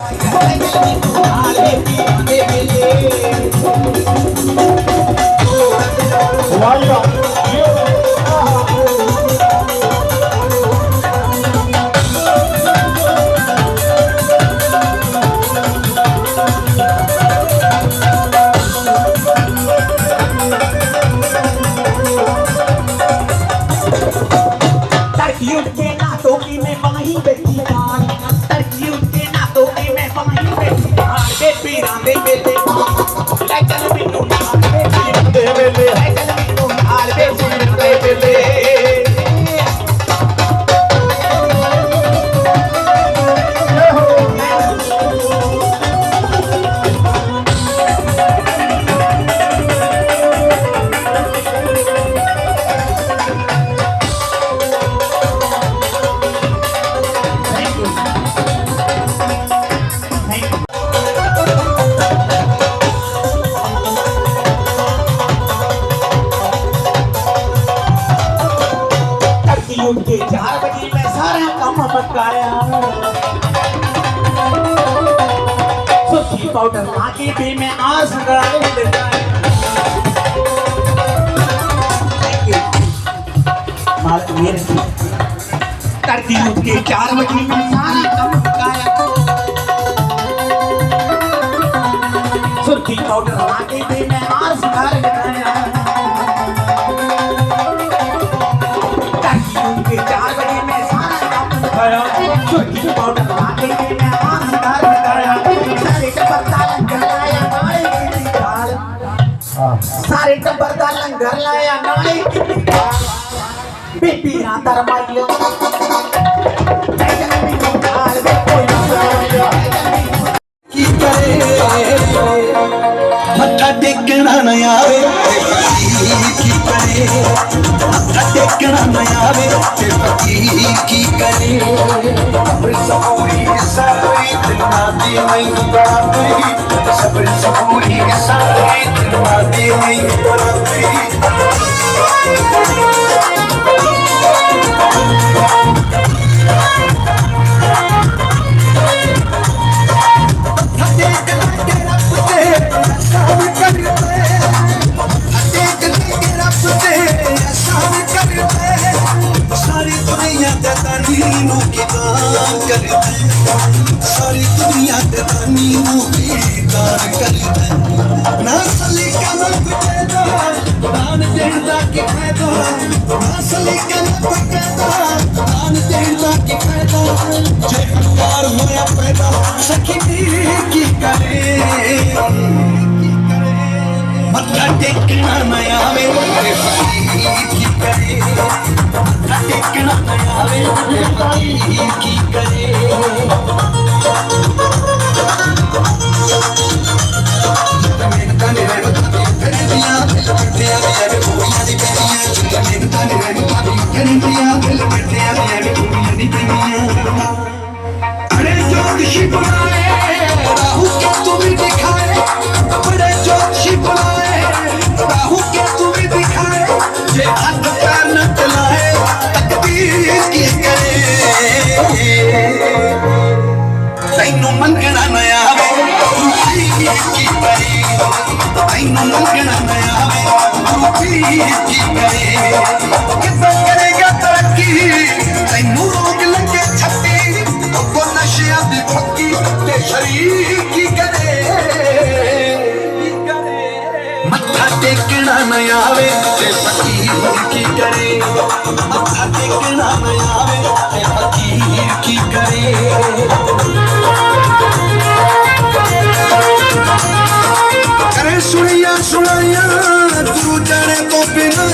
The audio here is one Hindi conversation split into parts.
Why माल उठ के चार बजे सारा काम पकाया सुर्खी पाउडर लाके भी मैं आज घर लगाया तड़की उठ के चार बजे मैं सारा काम पकाया सुर्खी पाउडर लाके भी मैं आज घर लगाया सारे टब्बर का लंगर लाया नाले की दाल सारे टब्बर का लंगर लाया नाले की दाल बेबी ना दरमाइयो की करे मत्था टेकना न आवे की करे मत्था टेकना न आवे ते पकी की करे सपूरी सपूरी दिल ना दी नहीं बात Thank you. की करे। मंगना नया वे रूपी की करे तैनू मंगना नया वे रूपी की करे किसा करेगा तरक्की तैनू रोग लगे छक्की तो नशिया दी फक्की ते शरीर की करे टेकना नया वे ते फकीर की करे मत्था टेकना नया वे ते फकीर की करे ਸੁਣੀਆਂ ਸੁਣਾਈਆਂ ਤੂੰ ਜਾਣੇ ਤੋਂ ਬਿਨਾ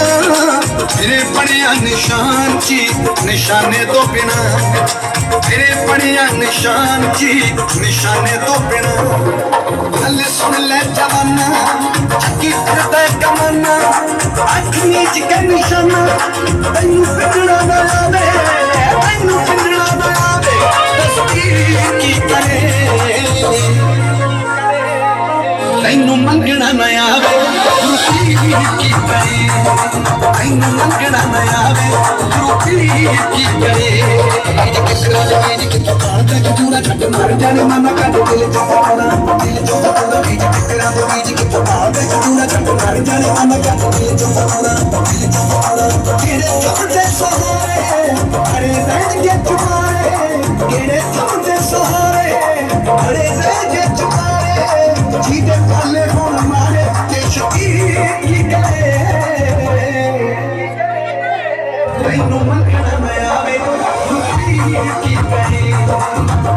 ਤੇਰੇ ਪੜਿਆ ਨਿਸ਼ਾਨ ਚੀ ਨਿਸ਼ਾਨੇ ਤੋਂ ਬਿਨਾ ਤੇਰੇ ਪੜਿਆ ਨਿਸ਼ਾਨ ਚੀ ਨਿਸ਼ਾਨੇ ਤੋਂ ਬਿਨਾ ਹੱਲ ਸੁਣ ਲੈ ਜਵਾਨਾ ਚੱਕੀ ਫਿਰਦਾ ਕਮਾਨਾ ਅੱਖ ਨੀਚ ਕੇ ਨਿਸ਼ਾਨਾ ਤੈਨੂੰ ਪਿੰਡਣਾ ਨਾ ਆਵੇ ਤੈਨੂੰ ਪਿੰਡਣਾ ਨਾ ਆਵੇ ਤਸਵੀਰ ਕੀ ਕਰੇ ਤੈਨੂੰ ਮੰਗਣਾ ਨਾ ਆਵੇ ਰੁਕੀ ਕੀ ਕਰੇ? ਤੈਨੂੰ ਮੰਗਣਾ ਨਾ ਆਵੇ ਤੂੰ ਕੀ ਕੀ ਕਰੇ? ਇਹ ਕਿਸਰਾ ਦੇ ਵਿੱਚ ਕਿਤੋਂ ਕਾਂਦਾ ਜੂਰਾ ਛੱਡ, ਮਰ ਜਾਣੇ ਮਨ ਕੱਢ ਦਿਲ ਚ ਪਾਉਣਾ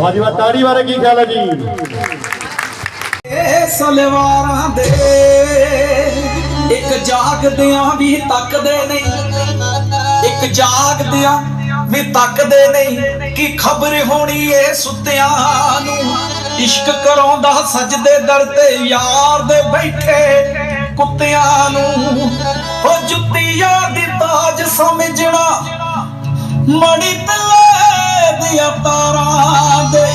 ਵਾਹ ਜੀ ਵਾਹ ਤਾੜੀ ਬਾਰੇ ਕੀ ਖਿਆਲ ਹੈ ਜੀ? ਇਹ ਸਲਵਾਰਾਂ ਦੇ ਇੱਕ ਜਾਗਦਿਆਂ ਵੀ ਤੱਕਦੇ ਨਹੀਂ। ਇੱਕ ਜਾਗਦਿਆਂ ਵੀ ਤੱਕਦੇ ਨਹੀਂ ਕੀ ਖਬਰ ਹੋਣੀ ਏ ਸੁੱਤਿਆਂ ਨੂੰ। ਇਸ਼ਕ ਕਰਾਉਂਦਾ ਸਜਦੇ ਦਰ ਤੇ ਯਾਰ ਦੇ ਬੈਠੇ ਕੁੱਤਿਆਂ ਨੂੰ। ਹੋ ਜੁੱਤੀਆਂ ਦੀ ਤਾਜ ਸਮਝਣਾ ਮੜੀ ਤਲੇ ਦੀਆਂ ਤਾਰਾਂ ਦੇ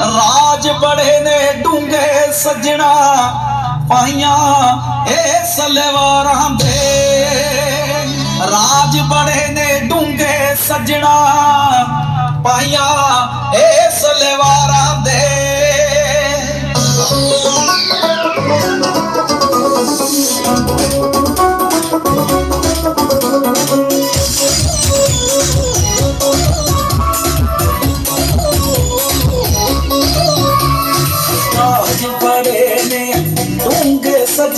ਰਾਜ ਬੜੇ ਨੇ ਡੂੰਗੇ ਸੱਜਣਾ ਪਾਈਆਂ ਇਹ ਸਲਵਾਰਾਂ ਦੇ। ਰਾਜ ਬੜੇ ਨੇ ਡੂੰਗੇ ਸੱਜਣਾ ਪਾਈਆਂ ਇਹ ਸਲਵਾਰਾਂ ਦੇ।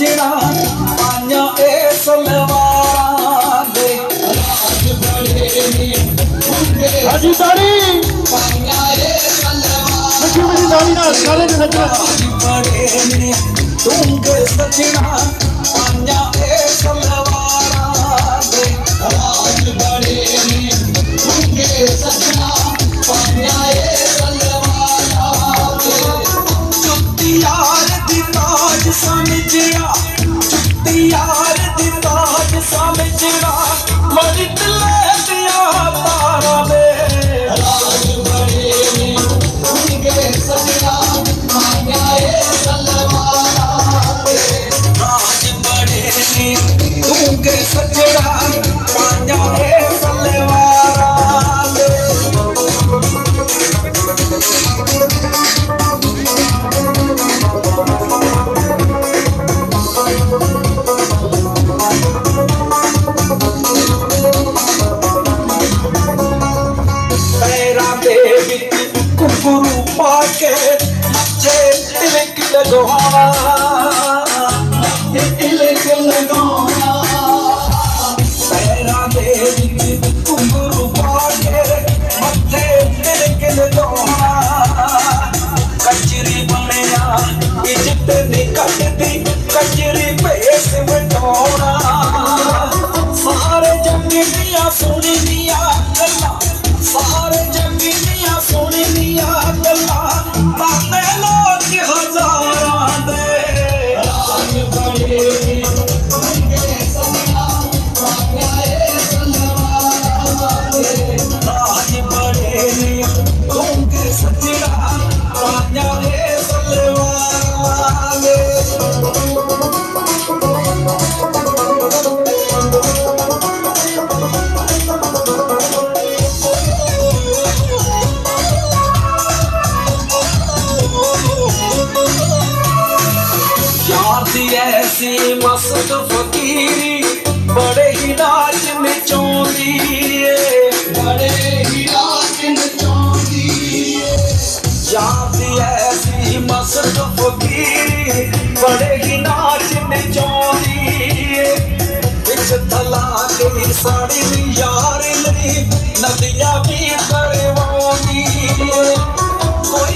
ਡੂੰਗੇ ਸਜਣਾ ਪਾਈਆਂ ਇਹ ਸਲਵਾਰਾਂ ਦੇ ਰਾਜ ਬੜੇ ਨੇ ਡੂੰਗੇ ਹਾਂਜੀ ਤਾੜੀ ਪਾਈਆਂ ਇਹ ਸਲਵਾਰਾਂ ਲੱਗੀ ਮੇਰੀ ਤਾੜੀ ਨਾਲ ਕਾਲੇ ਦੇ ਸੱਜਣਾ ਰਾਜ ਬੜੇ ਨੇ ਡੂੰਗੇ ਸਜਣਾ வாழ்க்கை நிச்சயம் கிடைக்கிறதோ बढ़ेगी नाचने चौरी। इस तलाक में साड़ी भी यार नदियाँ भी करवानी कोई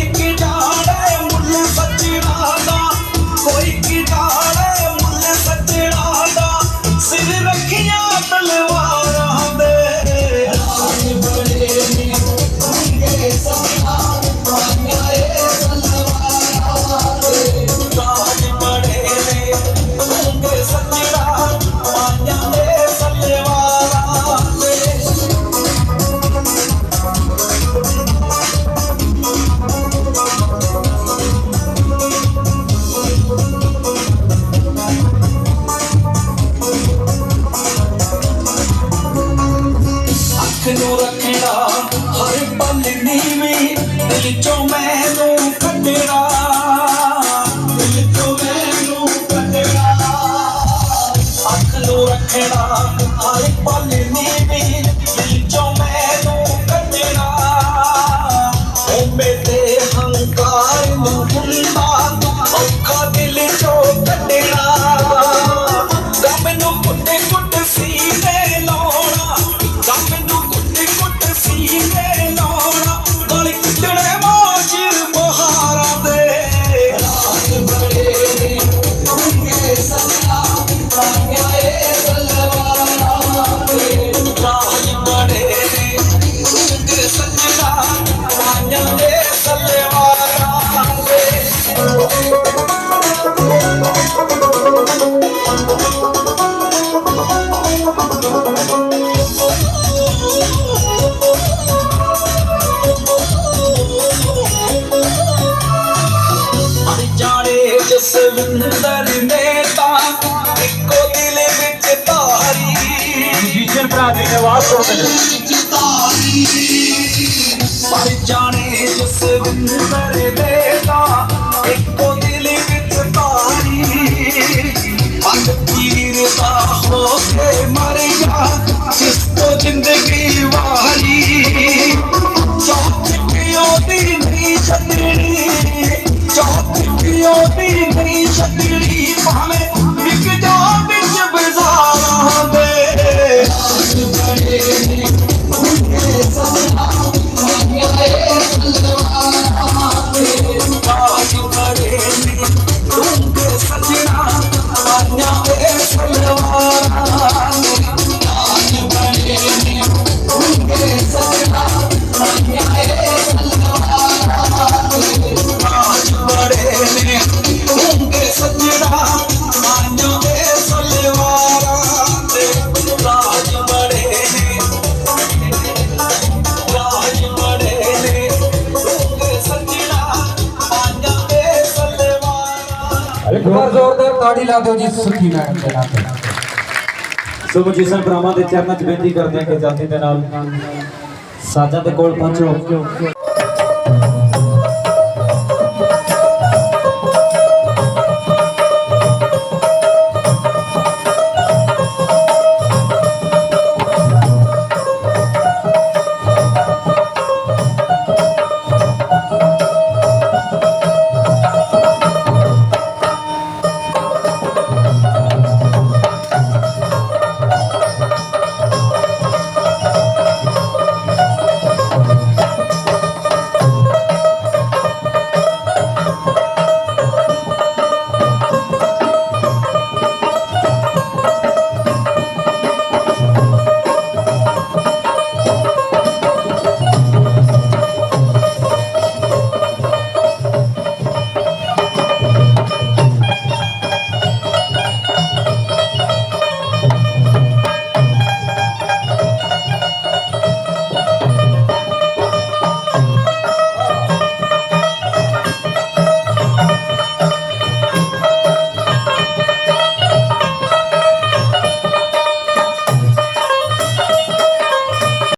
सुंदर नेता इको दिल बिच तारी। जाने जस सुंदर नेता ਬਾਰ ਜ਼ੋਰਦਾਰ ਤਾੜੀ ਲਾ ਦਿਓ ਜੀ, ਸੁਖੀ ਮੈਡਮ ਦੇ ਨਾਮ ਤੇ ਸੋ ਮਜੀਸਨ ਭਰਾਵਾਂ ਦੇ ਚਰਨਾਂ 'ਚ ਬੇਨਤੀ ਕਰਦੇ ਕਿ ਜਲਦੀ ਦੇ ਨਾਲ ਸਾਜਾ ਦੇ ਕੋਲ ਪਹੁੰਚੋ।